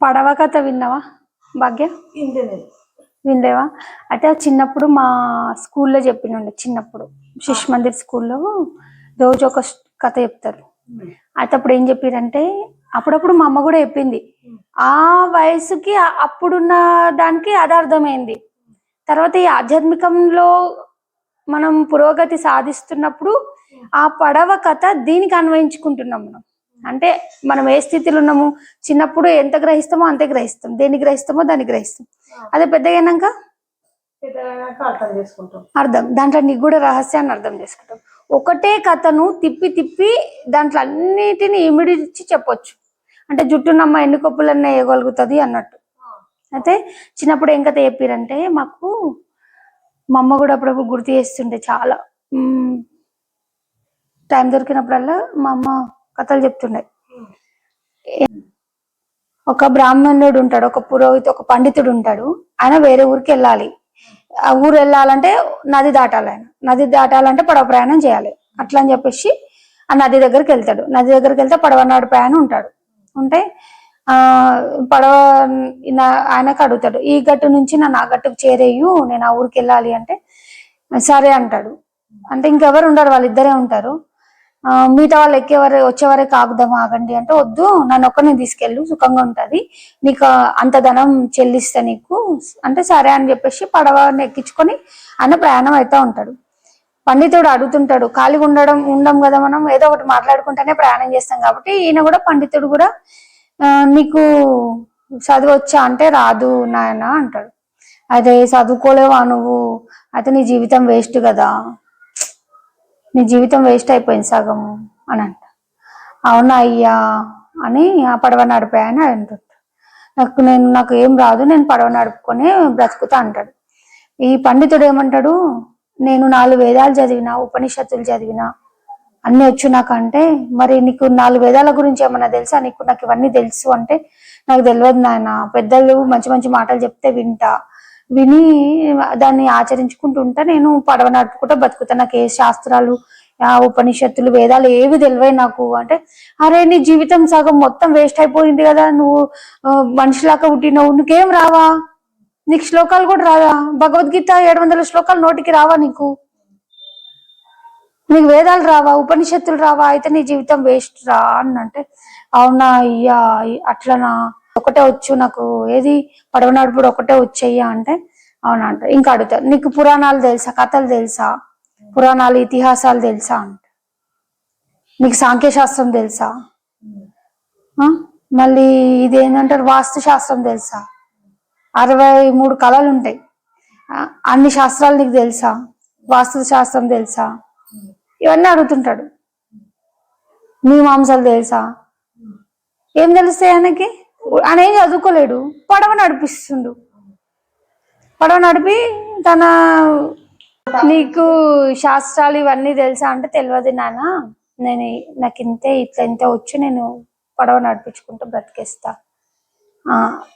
పడవ కథ విన్నావా భాగ్య? వినలేవా? అయితే చిన్నప్పుడు మా స్కూల్లో చెప్పినండి చిన్నప్పుడు. శిశు మందిర్ స్కూల్లో రోజు ఒక కథ చెప్తారు. అయితే అప్పుడు ఏం చెప్పారంటే అప్పుడప్పుడు మా అమ్మ కూడా చెప్పింది. ఆ వయసుకి అప్పుడున్న దానికి అది అర్థమైంది. తర్వాత ఈ ఆధ్యాత్మికంలో మనం పురోగతి సాధిస్తున్నప్పుడు ఆ పడవ కథ దీనికి అన్వయించుకుంటున్నాం మనం. అంటే మనం ఏ స్థితిలో ఉన్నాము? చిన్నప్పుడు ఎంత గ్రహిస్తామో అంతే గ్రహిస్తాం. దేన్ని గ్రహిస్తామో దాన్ని గ్రహిస్తాం. అదే పెద్దగా అయినాక అర్థం దాంట్లో నిగూఢ రహస్యాన్ని అర్థం చేసుకుంటాం. ఒకటే కథను తిప్పి తిప్పి దాంట్లో అన్నిటిని ఇమిడిచి చెప్పొచ్చు. అంటే జుట్టునమ్మ ఎన్ని కొప్పులన్నా వేయగలుగుతుంది అన్నట్టు. అయితే చిన్నప్పుడు ఏం కథ చెప్పారంటే మాకు మా అమ్మ కూడా అప్పుడప్పుడు గుర్తు చేస్తుండే చాలా. టైం దొరికినప్పుడల్లా మా అమ్మ కథలు చెప్తుండే. ఒక బ్రాహ్మణుడు ఉంటాడు ఒక పురోహిత ఒక పండితుడు ఉంటాడు. ఆయన వేరే ఊరికి వెళ్ళాలి. ఆ ఊరు వెళ్ళాలంటే నది దాటాలి ఆయన. నది దాటాలంటే పడవ ప్రయాణం చేయాలి. అట్లా అని చెప్పేసి ఆ నది దగ్గరికి వెళ్తాడు. నది దగ్గరికి వెళ్తే పడవ నాడు ప్రయాణం ఉంటాడు. ఉంటే ఆ పడవ ఆయనకు అడుగుతాడు ఈ గట్టు నుంచి నన్ను ఆ గట్టుకు చేరేయు నేను ఆ ఊరికి వెళ్ళాలి అంటే సరే అంటాడు. అంటే ఇంకెవరు ఉండరు వాళ్ళిద్దరే ఉంటారు. మిగతా వాళ్ళు ఎక్కేవారు వచ్చేవారే కాకుదాం ఆగండి అంటే వద్దు. నన్ను ఒక్కరిని తీసుకెళ్ళు సుఖంగా ఉంటది. నీకు అంత ధనం చెల్లిస్తా నీకు. అంటే సరే అని చెప్పేసి పడవని ఎక్కించుకొని ఆయన ప్రయాణం అవుతా ఉంటాడు. పండితుడు అడుగుతుంటాడు ఖాళీగా ఉండడం ఉండం కదా మనం ఏదో ఒకటి మాట్లాడుకుంటేనే ప్రయాణం చేస్తాం కాబట్టి ఈయన కూడా పండితుడు కూడా నీకు చదువు వచ్చా అంటే రాదు నాయన అంటాడు. అదే చదువుకోలేవా నువ్వు? అయితే నీ జీవితం వేస్ట్ కదా. నీ జీవితం వేస్ట్ అయిపోయింది సగము అని అంట. అవునా అయ్యా అని ఆ పడవ నడిపా అని అంటాడు. నాకు నేను నాకు ఏం రాదు నేను పడవ నడుపుకొని బ్రతుకుతా అంటాడు. ఈ పండితుడు ఏమంటాడు? నేను నాలుగు వేదాలు చదివినా ఉపనిషత్తులు చదివినా అన్నీ వచ్చు నాకు అంటే మరి నీకు నాలుగు వేదాల గురించి ఏమన్నా తెలుసా? నీకు నాకు ఇవన్నీ తెలుసు అంటే నాకు తెలియదు నాయన. పెద్దలు మంచి మంచి మాటలు చెప్తే వింటా. విని దాన్ని ఆచరించుకుంటూ ఉంటా నేను పడవ నడుపుకుంటా బతుకుతా. నాకు ఏ శాస్త్రాలు ఆ ఉపనిషత్తులు వేదాలు ఏవి తెలివై నాకు. అంటే అరే నీ జీవితం సగం మొత్తం వేస్ట్ అయిపోయింది కదా. నువ్వు మనిషిలాగా పుట్టినావు నీకేం రావా? నీకు శ్లోకాలు కూడా రాదా భగవద్గీత ఏడు వందల శ్లోకాలు నోటికి రావా నీకు? నీకు వేదాలు రావా? ఉపనిషత్తులు రావా? అయితే నీ జీవితం వేస్ట్ రా అని అంటే అవునా అయ్యా అట్లనా? ఒకటే వచ్చు నాకు ఏది పడవ నడుపుడు ఒకటే వచ్చయ్యా అంటే అవునా అంట. ఇంకా అడుగుతారు నీకు పురాణాలు తెలుసా కథలు తెలుసా? పురాణాలు ఇతిహాసాలు తెలుసా అంట. నీకు సాంఖ్యశాస్త్రం తెలుసా? మళ్ళీ ఇది ఏంటంటారు వాస్తు శాస్త్రం తెలుసా? అరవై మూడు కళలు ఉంటాయి. అన్ని శాస్త్రాలు నీకు తెలుసా? వాస్తు శాస్త్రం తెలుసా? ఇవన్నీ అడుగుతుంటాడు. మీమాంసాలు తెలుసా? ఏం తెలుస్తాయి ఆయనకి? ఆయన ఏం చదువుకోలేడు. పడవ నడిపిస్తుండు. పడవ నడిపి తన నీకు శాస్త్రాలు ఇవన్నీ తెలుసా అంటే తెలియదు నాన్న. నేను నాకు ఇంతే ఇట్లా ఇంత వచ్చి నేను పడవ నడిపించుకుంటూ బ్రతికేస్తా.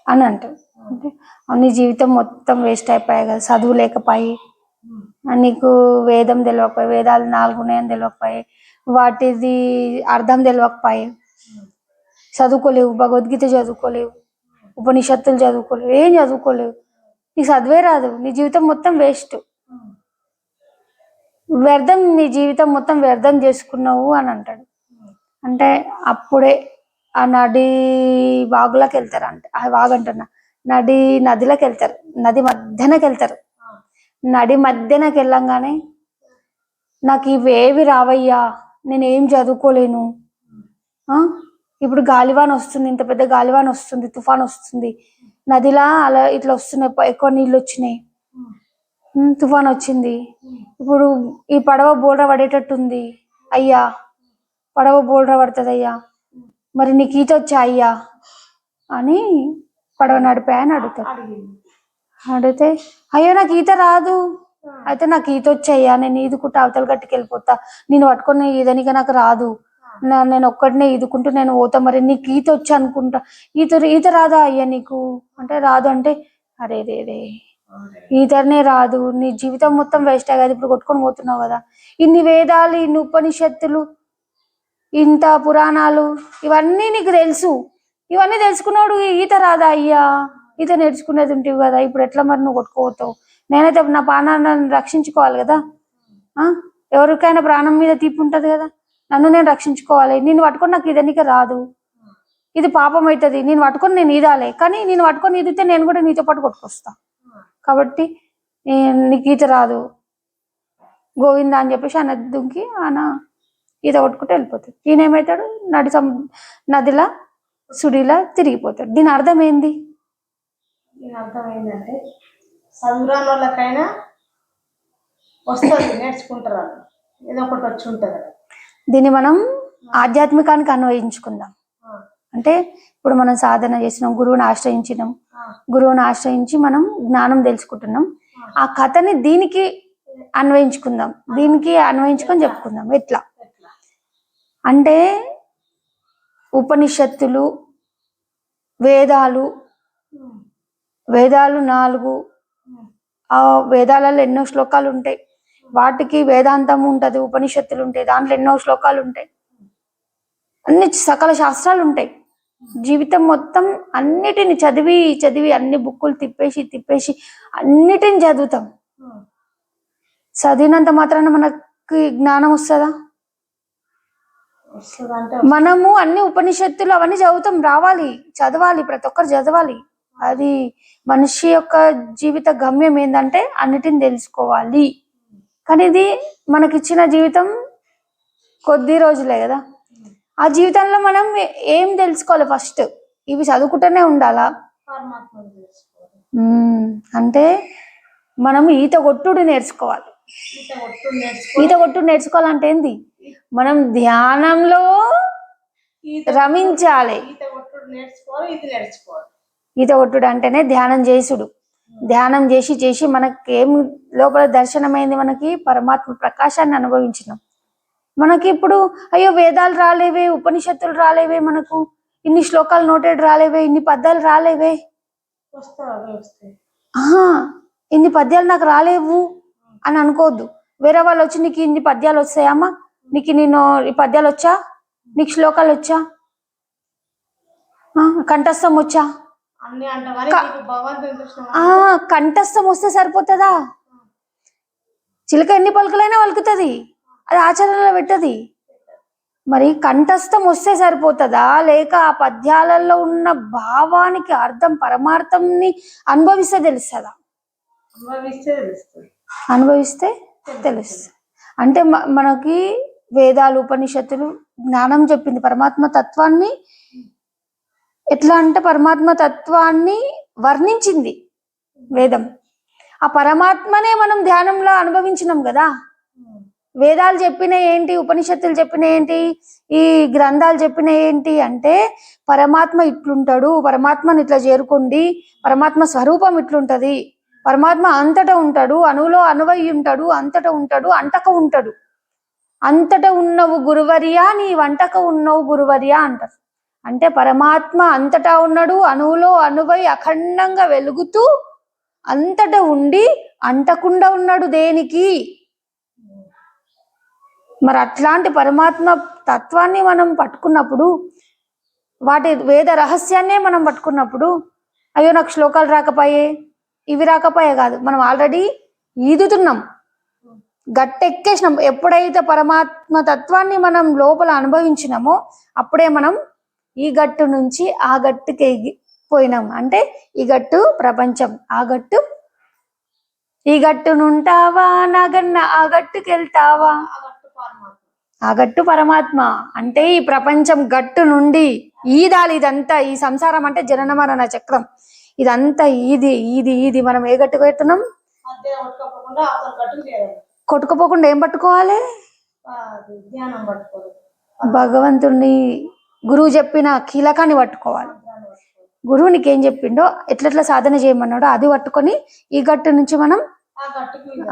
అని అంటాడు. అంటే నీ జీవితం మొత్తం వేస్ట్ అయిపోయాయి కదా చదువు లేకపోయి నీకు వేదం తెలియకపోయి వేదాలు నాలుగు ఉన్నాయని తెలియకపోయి వాటిది అర్థం తెలియకపోయి చదువుకోలేవు భగవద్గీత చదువుకోలేవు ఉపనిషత్తులు చదువుకోలేవు ఏం చదువుకోలేవు. నీకు చదివే రాదు నీ జీవితం మొత్తం వేస్ట్ వ్యర్థం నీ జీవితం మొత్తం వ్యర్థం చేసుకున్నావు అని అంటాడు. అంటే అప్పుడే ఆ నడి వాగులకు వెళ్తారు అంటే ఆ వాగు అంటున్నా నడి నదిలోకి వెళ్తారు నది మధ్యనకి వెళ్తారు. నడి మధ్యనకి వెళ్ళంగానే నాకు ఇవేవి రావయ్యా నేను ఏం చదువుకోలేను ఇప్పుడు గాలివాన్ వస్తుంది ఇంత పెద్ద గాలివాన్ వస్తుంది తుఫాన్ వస్తుంది. నదిలా అలా ఇట్లా వస్తున్నాయి ఎక్కువ నీళ్ళు వచ్చినాయి. తుఫాన్ వచ్చింది. ఇప్పుడు ఈ పడవ బోర్ర పడేటట్టుంది. అయ్యా పడవ బోర్ర పడుతుంది అయ్యా మరి నీకు ఈత వచ్చా అయ్యా? అని పడవ నడిపా అని అడుగుతాడు. అడిగితే అయ్యో నాకు ఈత రాదు. అయితే నాకు ఈత వచ్చాయ్యా నేను ఈదుకుంటా అవతల గట్టుకి వెళ్ళిపోతా నేను పట్టుకుని ఈదనిక నాకు రాదు. నా- నేను ఒక్కడినే ఈదుకుంటూ నేను పోతా. మరి నీకు ఈత వచ్చి అనుకుంటా? ఈత ఈత రాదా అయ్యా నీకు? అంటే రాదు అంటే అరే రే రే. ఈతనే రాదు. నీ జీవితం మొత్తం వేస్ట్ కదా ఇప్పుడు కొట్టుకొని పోతున్నావు కదా. ఇన్ని వేదాలు ఇన్ని ఉపనిషత్తులు ఇంత పురాణాలు ఇవన్నీ నీకు తెలుసు. ఇవన్నీ తెలుసుకున్నాడు ఈత రాదా అయ్యా? ఈత నేర్చుకునేది ఉంటివి కదా. ఇప్పుడు ఎట్లా మరి నువ్వు కొట్టుకోవతావు నేనైతే నా ప్రాణాన్ని రక్షించుకోవాలి కదా? ఎవరికైనా ప్రాణం మీద తీపి ఉంటది కదా. నన్ను నేను రక్షించుకోవాలి. నేను పట్టుకొని నాకు ఇదనిక రాదు. ఇది పాపం అవుతుంది నేను పట్టుకొని నేను ఈదాలి కానీ నేను పట్టుకొని ఈదితే నేను కూడా నీతో పాటు కొట్టుకొస్తా. కాబట్టి నీకు ఈత రాదు. గోవింద అని చెప్పేసి ఆయన దుంకి ఆయన ఈత కొట్టుకుంటూ వెళ్ళిపోతాడు. ఈయన ఏమవుతాడు నడి సం నదిలా సుడిలా తిరిగిపోతాడు. దీని అర్థం ఏంది? దీని అర్థం ఏంటంటే చదువురాని వాళ్ళకైనా వస్తుంది నేర్చుకుంటారు ఏదో ఒకటి వచ్చి ఉంటుంది. దీన్ని మనం ఆధ్యాత్మికానికి అన్వయించుకుందాం. అంటే ఇప్పుడు మనం సాధన చేసినాం గురువుని ఆశ్రయించినాం గురువుని ఆశ్రయించి మనం జ్ఞానం తెలుసుకుంటున్నాం. ఆ కథని దీనికి అన్వయించుకుందాం. దీనికి అన్వయించుకొని చెప్పుకుందాం. ఎట్లా? అంటే ఉపనిషత్తులు వేదాలు వేదాలు నాలుగు ఆ వేదాలలో ఎన్నో శ్లోకాలు ఉంటాయి. వాటికి వేదాంతం ఉంటది ఉపనిషత్తులు ఉంటాయి దాంట్లో ఎన్నో శ్లోకాలు ఉంటాయి. అన్ని సకల శాస్త్రాలు ఉంటాయి. జీవితం మొత్తం అన్నిటిని చదివి చదివి అన్ని బుక్కులు తిప్పేసి తిప్పేసి అన్నిటిని చదువుతాం. చదివినంత మాత్రాన మనకి జ్ఞానం వస్తుందా? మనము అన్ని ఉపనిషత్తులు అవన్నీ చదువుతాం. రావాలి చదవాలి ప్రతి ఒక్కరు చదవాలి. అది మనిషి యొక్క జీవిత గమ్యం ఏంటంటే అన్నిటిని తెలుసుకోవాలి. కానీ ఇది మనకిచ్చిన జీవితం కొద్ది రోజులే కదా. ఆ జీవితంలో మనం ఏ- తెలుసుకోవాలి ఫస్ట్? ఇవి చదువుకుంటూనే ఉండాలా. అంటే మనం ఈత కొట్టుడు నేర్చుకోవాలి. ఈత కొట్టు నేర్చుకోవాలంటే ఏంది? మనం ధ్యానంలో రమించాలి. ఈత కొట్టుడు అంటేనే ధ్యానం చేసుడు. ధ్యానం చేసి చేసి మనకి ఏం లోపల దర్శనమైంది మనకి? పరమాత్మ ప్రకాశాన్ని అనుభవించినాం. మనకి ఇప్పుడు అయ్యో వేదాలు రాలేవే ఉపనిషత్తులు రాలేవే మనకు? ఇన్ని శ్లోకాలు నోటెడ్ రాలేవే ఇన్ని పద్యాలు రాలేవే? ఆహా ఇన్ని పద్యాలు నాకు రాలేవు అని అనుకోవద్దు. వేరే వాళ్ళు వచ్చి నీకు ఇన్ని పద్యాలు వస్తాయమ్మా నీకు నేను ఈ పద్యాలు వచ్చా? నీకు శ్లోకాలు వచ్చా? కంఠస్థం వచ్చా? కంఠస్థం వస్తే సరిపోతుందా? చిలక ఎన్ని పలుకులైనా పలుకుతుంది. అది ఆచరణలో పెట్టది. మరి కంఠస్థం వస్తే సరిపోతుందా? లేక ఆ పద్యాలలో ఉన్న భావానికి అర్థం పరమార్థంని అనుభవిస్తే తెలుస్తుందా? అనుభవిస్తే తెలుస్తుంది. అంటే మనకి వేదాలు ఉపనిషత్తులు జ్ఞానం చెప్పింది పరమాత్మ తత్వాన్ని ఎట్లా అంటే పరమాత్మ తత్వాన్ని వర్ణించింది వేదం. ఆ పరమాత్మనే మనం ధ్యానంలో అనుభవించినాం కదా. వేదాలు చెప్పిన ఏంటి ఉపనిషత్తులు చెప్పిన ఏంటి ఈ గ్రంథాలు చెప్పిన ఏంటి అంటే పరమాత్మ ఇట్లుంటాడు పరమాత్మని ఇట్లా చేరుకోండి పరమాత్మ స్వరూపం ఇట్లుంటది పరమాత్మ అంతటా ఉంటాడు అణువులో అనువై ఉంటాడు అంతటా ఉంటాడు అంటక ఉంటాడు. అంతటా ఉన్నవు గురువర్యా నీ వంటక ఉన్నవు గురువర్యా అంటారు. అంటే పరమాత్మ అంతటా ఉన్నాడు అణువులో అనువై అఖండంగా వెలుగుతూ అంతటా ఉండి అంటకుండా ఉన్నాడు దేనికి? మరి అట్లాంటి పరమాత్మ తత్వాన్ని మనం పట్టుకున్నప్పుడు వాటి వేద రహస్యాన్నే మనం పట్టుకున్నప్పుడు అయ్యో నాకు శ్లోకాలు రాకపోయే ఇవి రాకపోయే కాదు. మనం ఆల్రెడీ ఈదుతున్నాం. గట్టెక్కేసినాం. ఎప్పుడైతే పరమాత్మ తత్వాన్ని మనం లోపల అనుభవించినామో అప్పుడే మనం ఈ గట్టు నుంచి ఆ గట్టుకి ఎగి పోయినాం. అంటే ఈ గట్టు ప్రపంచం. ఆ గట్టు? ఈ గట్టునుంటావా నాగన్న? ఆ గట్టుకి వెళ్తావా? ఆ గట్టు పరమాత్మ. అంటే ఈ ప్రపంచం గట్టు నుండి ఈదాలి ఇదంతా. ఈ సంసారం అంటే జనన మరణ చక్రం. ఇదంతా ఈది ఈది ఈది. మనం ఏ గట్టుకు పెడుతున్నాం కొట్టుకోపోకుండా ఏం పట్టుకోవాలి? భగవంతుని గురువు చెప్పిన కీలకాన్ని పట్టుకోవాలి. గురువు నీకేం చెప్పిండో ఎట్లెట్లా సాధన చేయమన్నాడో అది పట్టుకొని ఈ గట్టు నుంచి మనం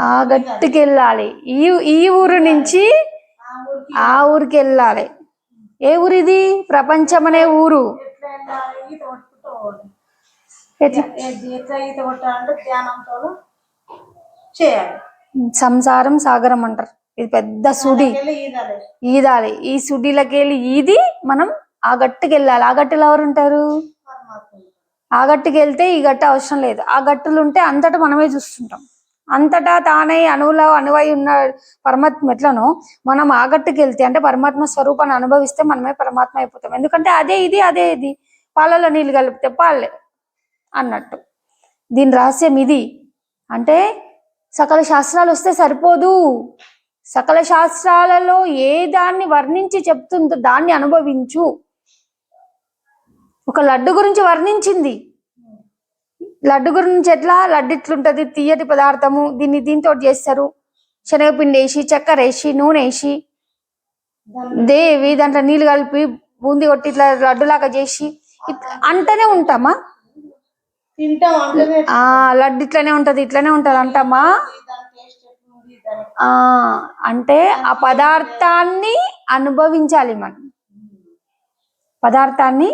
ఆ గట్టుకు వెళ్ళాలి ఈ ఈ ఊరు నుంచి ఆ ఊరికి వెళ్ళాలి ఏ ఊరు ఇది ప్రపంచం అనే ఊరు. సంసారం సాగరం అంటారు. ఇది పెద్ద సుడి. ఈదాలి. ఈదాలి. ఈ సుడిలకి వెళ్ళి ఈది మనం ఆ గట్టుకి వెళ్ళాలి ఆ గట్టులు ఎవరు ఉంటారు? ఆ గట్టుకి వెళ్తే ఈ గట్టు అవసరం లేదు. ఆ గట్టులు ఉంటే అంతటా మనమే చూస్తుంటాం. అంతటా తానై అణువులో అనువై ఉన్న పరమాత్మ ఎట్లనో మనం ఆ గట్టుకి వెళ్తే అంటే పరమాత్మ స్వరూపాన్ని అనుభవిస్తే మనమే పరమాత్మ అయిపోతాం. ఎందుకంటే అదే ఇది అదే ఇది. పాలలో నీళ్ళు కలిపితే పాలే అన్నట్టు. దీని రహస్యం ఇది. అంటే సకల శాస్త్రాలు వస్తే సరిపోదు. సకల శాస్త్రాలలో ఏ దాన్ని వర్ణించి చెప్తుందో దాన్ని అనుభవించు. ఒక లడ్డు గురించి వర్ణించింది. లడ్డు గురించి ఎట్లా? లడ్డు ఇట్లుంటది తీయటి పదార్థము దీన్ని దీంతో చేస్తారు. శనగపిండి వేసి చక్కెర వేసి నూనె వేసి దేవి దాంట్లో నీళ్ళు కలిపి బూంది కొట్టి ఇట్లా లడ్డులాగా చేసి ఇట్లా అంటనే ఉంటామా? ఆ లడ్డు ఇట్లనే ఉంటది ఇట్లనే ఉంటది అంటామా? ఆ అంటే ఆ పదార్థాన్ని అనుభవించాలి మనం. పదార్థాన్ని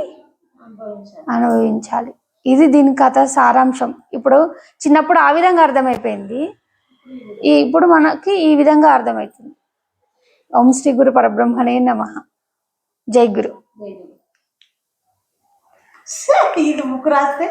అనుభవించాలి. ఇది దీని కథ సారాంశం. ఇప్పుడు చిన్నప్పుడు ఆ విధంగా అర్థమైపోయింది. ఈ ఇప్పుడు మనకి ఈ విధంగా అర్థమవుతుంది ఓం శ్రీ గురు పరబ్రహ్మణే నమ. జై గురు. ఇది ముక్కు రాస్తే